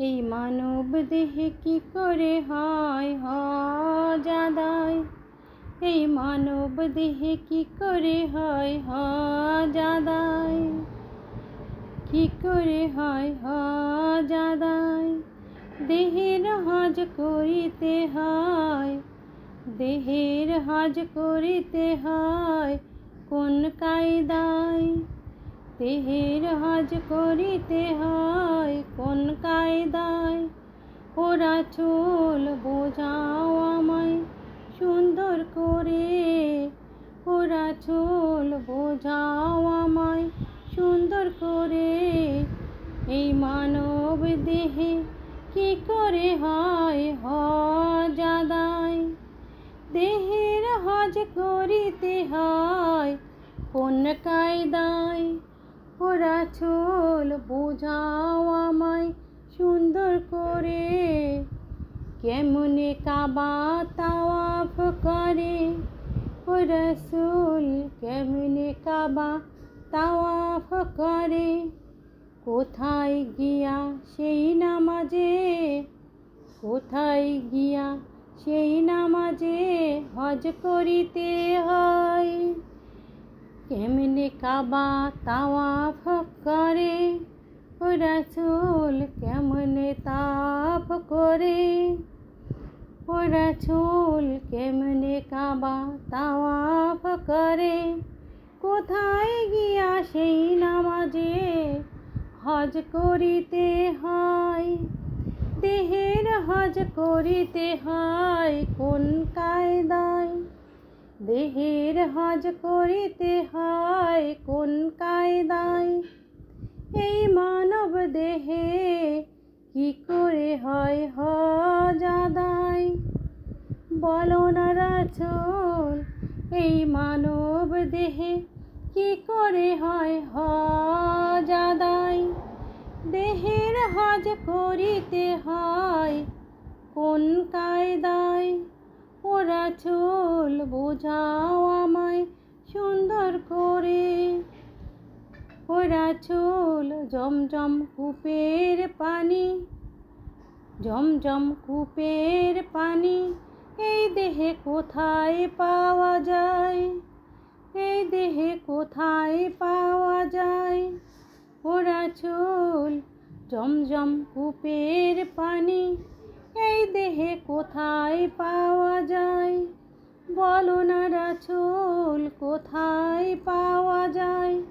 এই মানব দেহে কি করে হয় হজাদাই এই মানব দেহে কি করে হয় হজাদাই কি করে হয় হজাদাই দেহের হজ করিতে হয়, দেহের হজ করিতে হয়, কোন কায়দায়? দেহের হাজ করিতে হয় কোন কায়দায়? ওরা চুল বোঝাও আমায় সুন্দর করে। ওরা চুল বোঝাও আমায় সুন্দর করে। এই মানব দেহে কি করে হয় হজাদায়? দেহের হজ করিতে হয় কোন কায়দায়? ওরা চোল, বোঝাও আমায় সুন্দর করে। কেমনে কাবা তাওয়াফ করে? ও রসুল, কেমনে কাবা তাওয়াফ করে? কোথায় গিয়া সেই নামাজে? কোথায় গিয়া সেই নামাজে হজ করিতে হয়? কেমনে কাবা তাওয়াফ করে? ও রাসুল কেমনে তাপ করে? ও রাসুল কেমনে কাবা তাওয়াফ করে? কোথায় গিয়া সেই নামাজে হজ করিতে হয়? দেহের হজ করিতে হয় কোন কায়দায় দেহের হজ করিতে হয় কোন কায়দায়? এই মানব দেহে কি করে হয় হজাদাই বলো না রাচল এই মানব দেহে কি করে হয় হজাদাই দেহের হজ করিতে হয় কোন কায়দায়? ওরা চুল বোঝাও আমায় সুন্দর করে। ওরা চুল, জমজম কূপের পানি, জমজম কূপের পানি, এই দেহে কোথায় পাওয়া যায়? এই দেহে কোথায় পাওয়া যায়? ওরা চুল, জমজম কূপের পানি এই দেহে কোথায় পাওয়া যায়? বলো না রাচুল কোথায় পাওয়া যায়?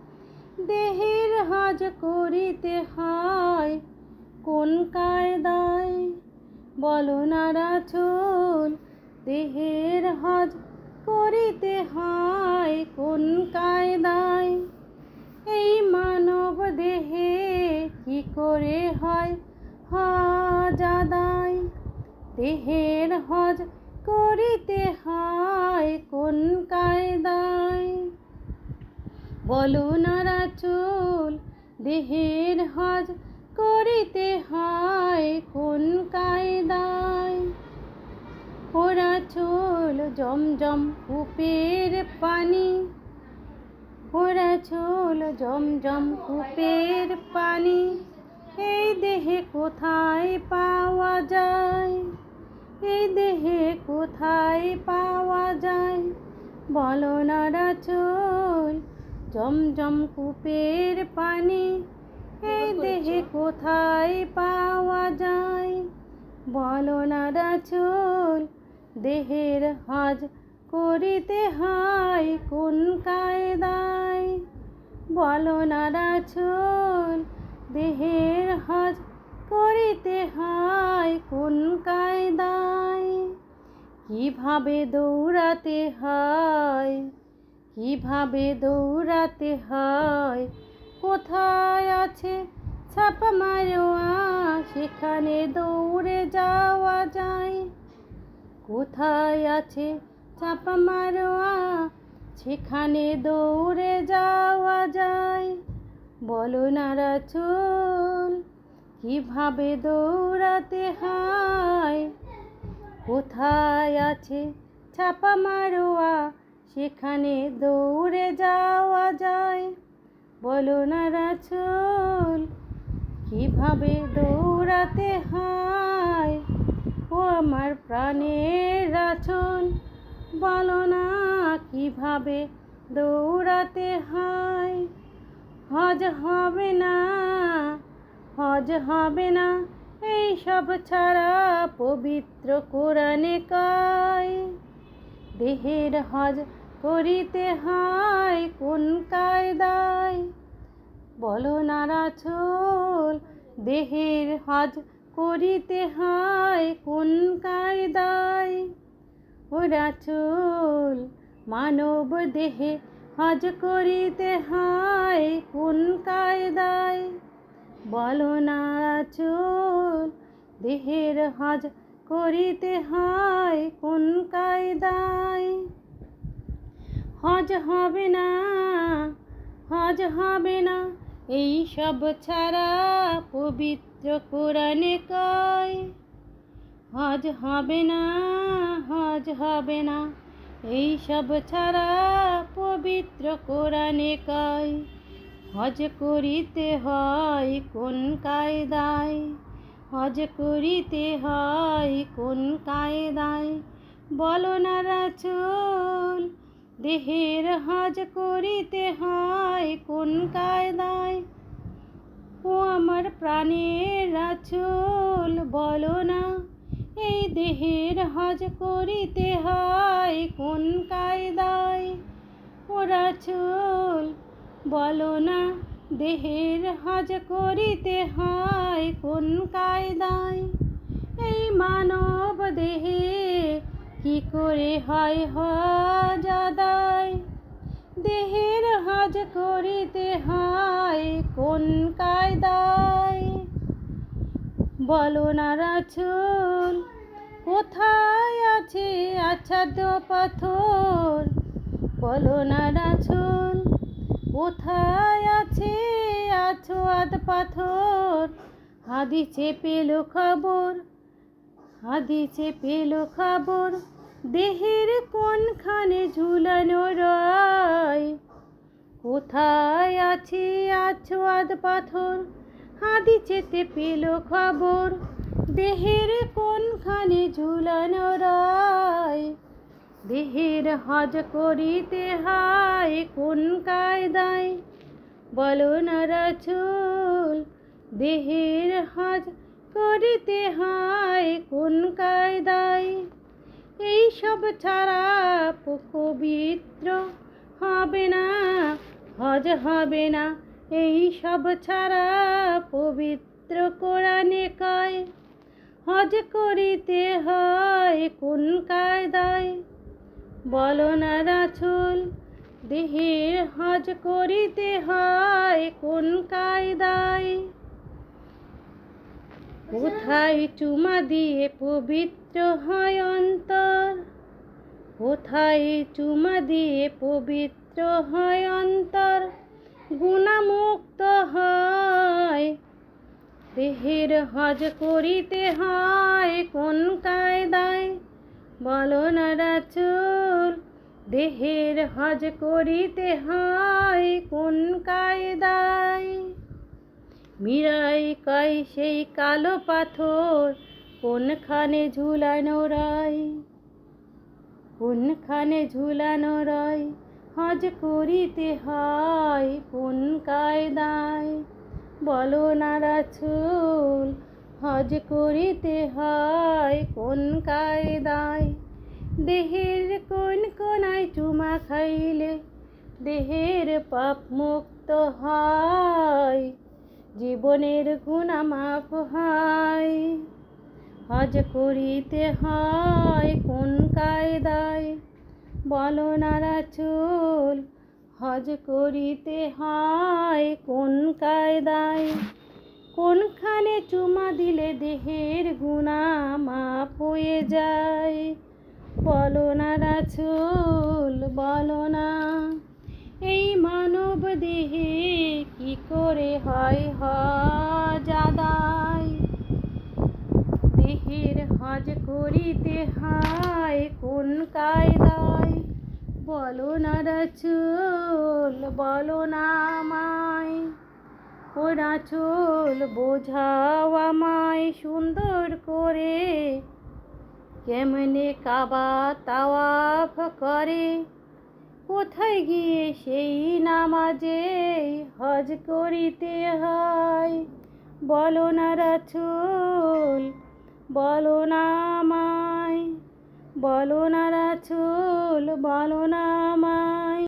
দেহের হাজ করিতে হয় কোন কায়দায়? বলো না রাচুল দেহের হজ করিতে হয় কোন কায়দায়? এই মানব দেহে কি করে হয়? হজাদাই দেহের হজ করিতে হয় কোন কায়দায়? বলো না রাচুল দেহের হজ করিতে হয় কোন কায়দায়? ওরা চুল, জমজম কূপের পানি। ওরা চুল, জমজম কূপের পানি। এই দেহে কোথায় পাওয়া যায়? এই দেহে কোথায় পাওয়া যায়? বলো না রাচুল জমজম কূপের পানি। এই দেহে কোথায় পাওয়া যায়? বলো না রাচুল দেহের হজ করিতে হয় কোন কায়দায়? বলো না রাচুল দেহের হজ করিতে হয় কোন কায়দায়? কীভাবে দৌড়াতে হয়? কীভাবে দৌড়াতে হয়? কোথায় আছে ছাপা মারোয়া? সেখানে দৌড়ে যাওয়া যায়। কোথায় আছে চাপা মারোয়া? সেখানে দৌড়ে যাওয়া যায়। বলো না রাচুল কীভাবে দৌড়াতে হয়? কোথায় আছে ছাপা মারোয়া? সেখানে দৌড়ে যাওয়া যায়। বলো না রাচুল কীভাবে দৌড়াতে হয়? ও আমার প্রাণের রাছন বলো না কীভাবে দৌড়াতে হয়? হজ হবে না হজ হবে না। এই সব ছাড়া পবিত্র কোরআনে কায়। দেহের হজ করিতে হয় কোন কায়দায়? বলো না রাছল দেহের হজ করিতে হয় কোন কায়দায়? ও রাছল মানব দেহে হজ করিতে হয় কোন কায়দায়? বলো না রাছল দেহের হজ করিতে হয় কোন কায়দায়? হজ হবে না, হজ হবে না, এই সব ছাড়া পবিত্র কোরআনে কয়। হজ হবে না, হজ হবে না, এই সব ছাড়া পবিত্র কোরআনে কয়। হজ করিতে হয় কোন কায়দায়? হজ করিতে হয় কোন কায়দায়? বলো না রাচল দেহের হজ করিতে হয় কোন কায়দায়? ও আমার প্রাণের রাচল বলো না, এই দেহের হজ করিতে হয় কোন কায়দায়? ও রাচল বলো না, দেহের হজ করিতে হয় কোন কায়দায়? এই মানব দেহে কি করে হয় হজ আদায়? দেহের হজ করিতে হয় কোন কায়দায়? বলো না রাছুল কোথায় আছে আচ্ছাদ্য পাথর? বলো না রাছুল কোথায় আছে আছোয়াদ পাথর? হাদিছে পেল খবর হাদিছে পেল খবর, দেহের কোনখানে ঝুলানো রয়? কোথায় আছে আছোয়াদ পাথর? হাদিছেতে পেল খবর, দেহের কোনখানে ঝুলানো রয়? দেহের হজ করিতে হয় কোন কায়দায়? বলো না রাছুল দেহের হজ করিতে হয় কোন কায়দায়? এই সব ছাড়া পবিত্র হবে না, হজ হবে না। এই সব ছাড়া পবিত্র কোরআনে কয়, হজ করিতে হয় কোন কায়দায়? বলো না রাছুল দেহের হজ করিতে হয় কোন কায়দায়? কোথায় চুমা দিয়ে পবিত্র হয় অন্তর? কোথায় চুমা দিয়ে পবিত্র হয় অন্তর? গুণামুক্ত হয়। দেহের হজ করিতে হয় কোন কায়দায়? বলো না রাচুল দেহের হজ করিতে হয় কোন কায়দায়? মিরাই কয়, সেই কালো পাথর কোনখানে ঝুলানো রয়? কোনখানে ঝুলানো রয়? হজ করিতে হয় কোন কায়দায়? বলো না রাছুল হজ করিতে হয় কোন কায়দায়? দেহের কোন খাইলে দেহের পাপ মুক্ত হয়, জীবনের গুণা মাফ হয়। হজ করিতে হয় কোন কায়দায়? বলো না রাচুল হজ করিতে হয় কোন কায়দায়? কোনখানে চুমা দিলে দেহের গুণা মাপ হয়ে যায়? বলো না রাছুল বলো না। এই মানব দেহে কি করে হয় হজ আদায় দেহের হজ করিতে হয় কোন কায়দায়? বলো না রাছুল বলো না আমায়। ও রাছুল বোঝাও আমায় সুন্দর করে। কেমনে কাবা তাওয়াফ করে? কোথায় গিয়ে সেই নামাজে হজ করিতে হয়? বলো না রাছুল বলো না আমায়, বলো না রাছুল বলো না আমায়।